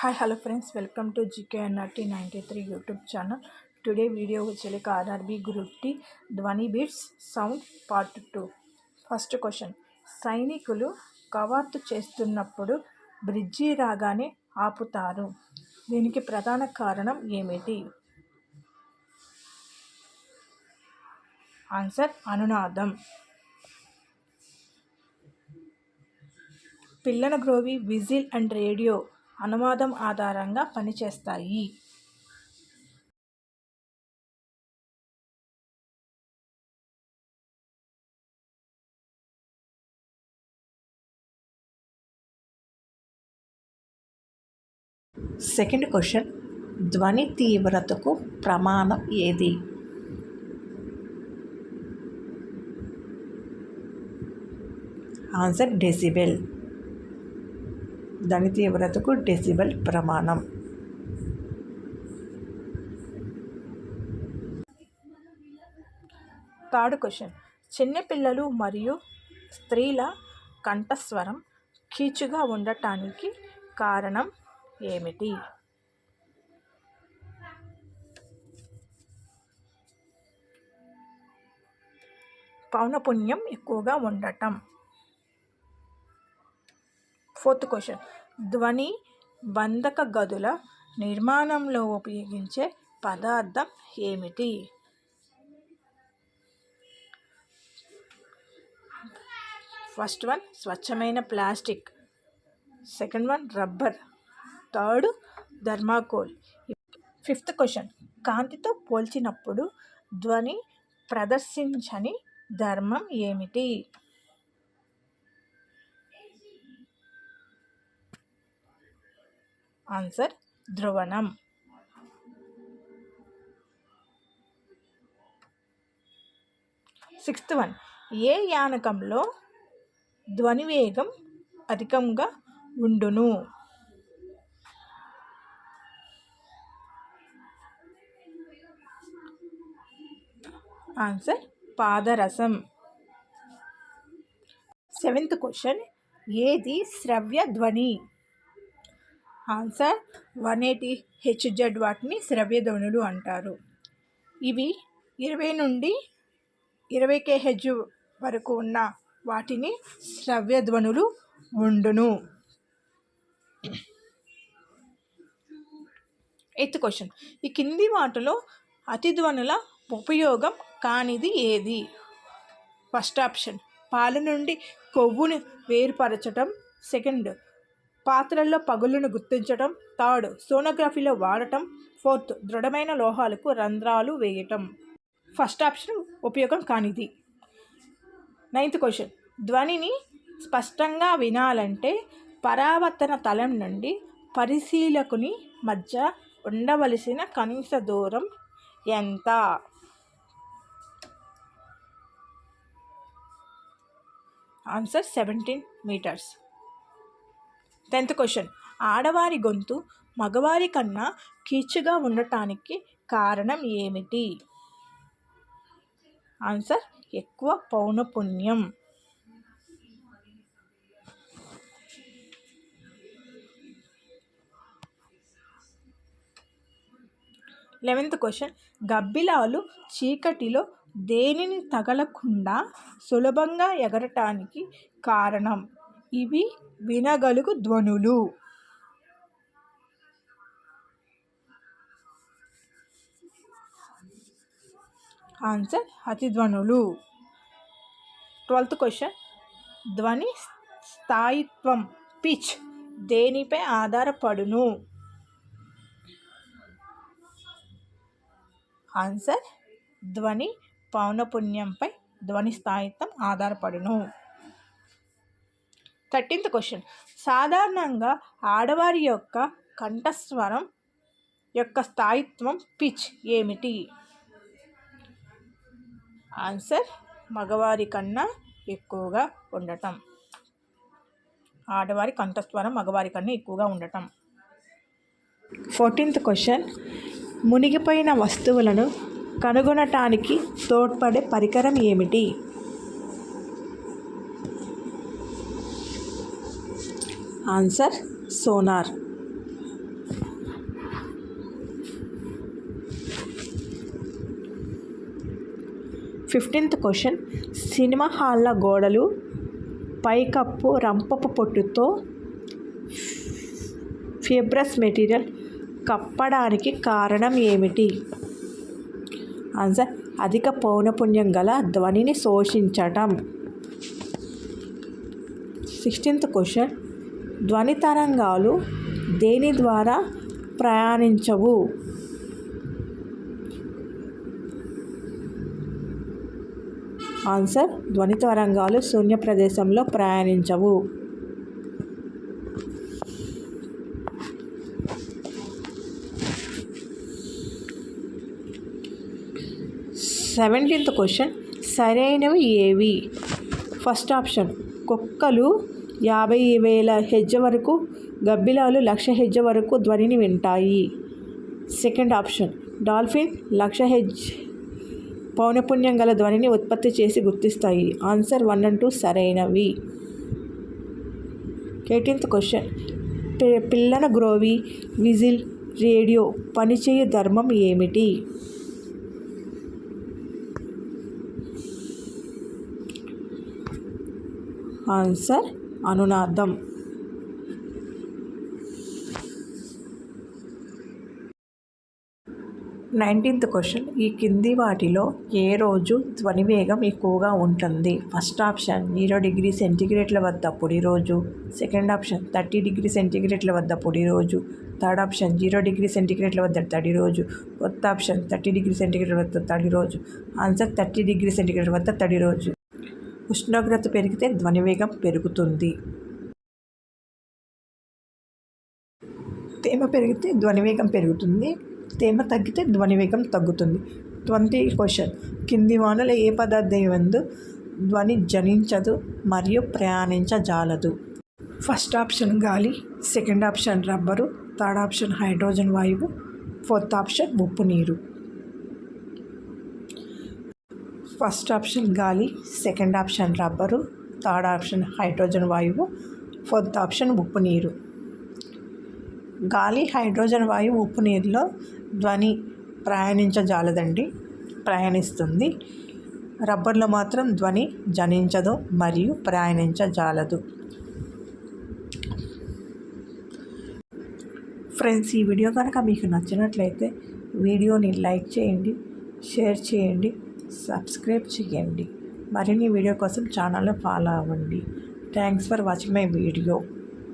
Hi hello friends welcome to GKNRT ninety three YouTube channel today video వచ్చేలేక RRB group tea ధ్వని beats sound part two first question సైనికులు కవాతు చేస్తున్నప్పుడు bridge రాగానే ఆపుతారు. దీనికి ప్రధాన కారణం ఏమిటి? ఆన్సర్ అనునాదం. పిల్లన గ్రోవి విజిల్ అండ్ రేడియో. అనువాదం ఆధారంగా పనిచేస్తాయి. Second question. ధ్వని తీవ్రతకు ప్రమాణం ఏది? Answer decibel. దాని తీవ్రతకు డెసిబెల్ ప్రమాణం. Third question. చిన్నపిల్లలు మరియు స్త్రీల కంఠస్వరం కీచుగా ఉండటానికి కారణం ఏమిటి? పౌనపుణ్యం ఎక్కువగా ఉండటం. Fourth question. ధ్వని బంధక గదుల నిర్మాణంలో ఉపయోగించే పదార్థం ఏమిటి? ఫస్ట్ వన్ స్వచ్ఛమైన plastic. Second one rubber. Third thermocol. Fifth question. కాంతితో పోల్చినప్పుడు ధ్వని ప్రదర్శించని ధర్మం ఏమిటి? ఆన్సర్ ధ్రువణం. Sixth one. ఏ యానకంలో ధ్వనివేగం అధికంగా ఉండును? ఆన్సర్ పాదరసం. Seventh question. ఏది శ్రవ్య ధ్వని ఆన్సర్ వన్ ఎయిటీ హెచ్జెడ్ వాటిని శ్రవ్య ధ్వనులు అంటారు. ఇవి ఇరవై నుండి ఇరవై కేహెచ్ వరకు ఉన్న వాటిని శ్రవ్య ధ్వనులు ఉండును. Eighth question. ఈ కింది వాటిలో అతిధ్వనుల ఉపయోగం కానిది ఏది? First option. పాల నుండి కొవ్వును వేరుపరచటం. సెకండ్ పాత్రల్లో పగులను గుర్తించటం థర్డ్ సోనోగ్రఫీలో వాడటం ఫోర్త్ దృఢమైన లోహాలకు రంధ్రాలు వేయటం. ఫస్ట్ ఆప్షన్ ఉపయోగం కానిది. నైన్త్ క్వశ్చన్ ధ్వనిని స్పష్టంగా వినాలంటే పరావర్తన తలం నుండి పరిశీలకుని మధ్య ఉండవలసిన కనీస దూరం ఎంత? Answer seventeen metres. Tenth question. ఆడవారి గొంతు మగవారి కన్నా కీచుగా ఉండటానికి కారణం ఏమిటి? ఆన్సర్ ఎక్కువ పౌనపుణ్యం. లెవెన్త్ క్వశ్చన్ గబ్బిలాలు చీకటిలో దేనిని తగలకుండా సులభంగా ఎగరటానికి కారణం? ఇవి వినగలుగు ధ్వనులు. ఆన్సర్ అతిధ్వనులు ట్వెల్త్ క్వశ్చన్. ధ్వని స్థాయిత్వం పిచ్ దేనిపై ఆధారపడును? ఆన్సర్ ధ్వని పౌనపుణ్యంపై ధ్వని స్థాయిత్వం ఆధారపడును. Thirteenth question. సాధారణంగా ఆడవారి యొక్క కంఠస్వరం యొక్క స్థాయిత్వం పిచ్ ఏమిటి? ఆన్సర్ మగవారి కన్నా ఎక్కువగా ఉండటం. ఆడవారి కంఠస్వరం మగవారి కన్నా ఎక్కువగా ఉండటం. Fourteenth question. మునిగిపోయిన వస్తువులను కనుగొనటానికి తోడ్పడే పరికరం ఏమిటి? Answer sonar. Fifteenth question. Cinema హాల్ల గోడలు పైకప్పు రంపపు పొట్టుతో ఫిబ్రస్ మెటీరియల్ కప్పడానికి కారణం ఏమిటి? ఆన్సర్ అధిక పౌనపుణ్యం గల ధ్వనిని శోషించటం. Sixteenth question. ధ్వని తరంగాలు దేని ద్వారా ప్రయాణించవు? ఆన్సర్ ధ్వని తరంగాలు శూన్య ప్రదేశంలో ప్రయాణించవు. సెవెంటీన్త్ క్వశ్చన్ సరైనవి ఏవి? ఫస్ట్ ఆప్షన్ కుక్కలు యాభై వేల హెజ్జ వరకు గబ్బిలాలు లక్ష హెజ్జ వరకు ధ్వనిని వింటాయి. సెకండ్ ఆప్షన్ డాల్ఫిన్ లక్ష హెజ్ పౌనపుణ్యం గల ధ్వనిని ఉత్పత్తి చేసి గుర్తిస్తాయి. ఆన్సర్ వన్ అండ్ టూ సరైనవి. ఎయిటీన్త్ క్వశ్చన్ పిల్లన గ్రోవి విజిల్ రేడియో పనిచేయ ధర్మం ఏమిటి? ఆన్సర్ అనునాదం. Nineteenth question. ఈ కింది వాటిలో ఏ రోజు ధ్వని వేగం ఎక్కువగా ఉంటుంది? ఫస్ట్ ఆప్షన్ జీరో డిగ్రీ సెంటీగ్రేడ్ల వద్ద పొడి రోజు. సెకండ్ ఆప్షన్ థర్టీ డిగ్రీ సెంటీగ్రేడ్ల వద్ద పొడి రోజు. థర్డ్ ఆప్షన్ జీరో డిగ్రీ సెంటీగ్రేడ్ల వద్ద తడి రోజు. కొత్త ఆప్షన్ థర్టీ డిగ్రీ సెంటీగ్రేడ్ వద్ద తడి రోజు. ఆన్సర్ థర్టీ డిగ్రీ సెంటీగ్రేడ్ వద్ద తడి రోజు. ఉష్ణోగ్రత పెరిగితే ధ్వనివేగం పెరుగుతుంది. తేమ పెరిగితే ధ్వనివేగం పెరుగుతుంది. తేమ తగ్గితే ధ్వనివేగం తగ్గుతుంది. Twenty question. కింది వానలు ఏ పదార్థం ఎందు ధ్వని జనించదు మరియు ప్రయాణించజాలదు? ఫస్ట్ ఆప్షన్ గాలి second option rubber third option hydrogen వాయువు ఫోర్త్ ఆప్షన్ ఉప్పు నీరు. ఫస్ట్ ఆప్షన్ గాలి second option rubber third option hydrogen వాయువు ఫోర్త్ ఆప్షన్ ఉప్పు నీరు. గాలి హైడ్రోజన్ వాయువు ఉప్పు నీరులో ధ్వని ప్రయాణించజాలదండి ప్రయాణిస్తుంది. రబ్బర్లో మాత్రం ధ్వని జనించదు మరియు ప్రయాణించజాలదు. ఫ్రెండ్స్ ఈ వీడియో కనుక మీకు నచ్చినట్లయితే వీడియోని లైక్ చేయండి షేర్ చేయండి. సబ్స్క్రైబ్ చేయండి. మరిన్ని వీడియో కోసం ఛానల్ని ఫాలో అవ్వండి. Thanks for watching my video.